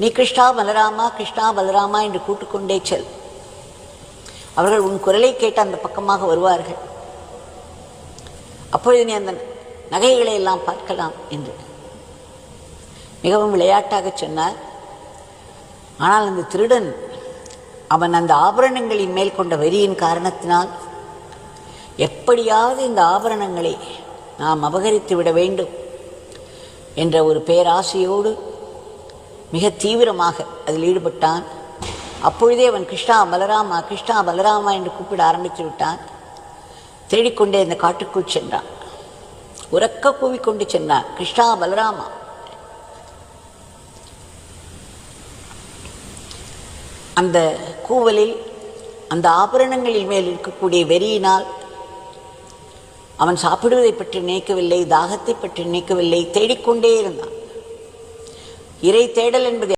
நீ கிருஷ்ணா பலராமா கிருஷ்ணா பலராமா என்று கூட்டுக்கொண்டே செல். அவர்கள் உன் குரலை கேட்டு அந்த பக்கமாக வருவார்கள். அப்பொழுது நீ அந்த நகைகளை எல்லாம் பார்க்கலாம் என்று. மிகவும் விளையாட்டாக சொன்னார். ஆனால் அந்த திருடன் அவன் அந்த ஆபரணங்களின் மேல் கொண்ட வெறியின் காரணத்தினால் எப்படியாவது இந்த ஆபரணங்களை நாம் அபகரித்து விட வேண்டும் என்ற ஒரு பேராசையோடு மிக தீவிரமாக அதில் ஈடுபட்டான். அப்பொழுதே அவன் கிருஷ்ணா பலராமா கிருஷ்ணா பலராமா என்று கூப்பிட ஆரம்பித்து விட்டான். தேடிக்கொண்டே இந்த காட்டுக்குள் சென்றான். உறக்க கூவிக்கொண்டு சென்றான். கிருஷ்ணா பலராமா. அந்த கூவலில் அந்த ஆபரணங்களின் மேல் இருக்கக்கூடிய வெறியினால் அவன் சாப்பிடுவதை பற்றி நினைக்கவில்லை தாகத்தை பற்றி நினைக்கவில்லை. தேடிக்கொண்டே இருந்தான். இறை தேடல் என்பது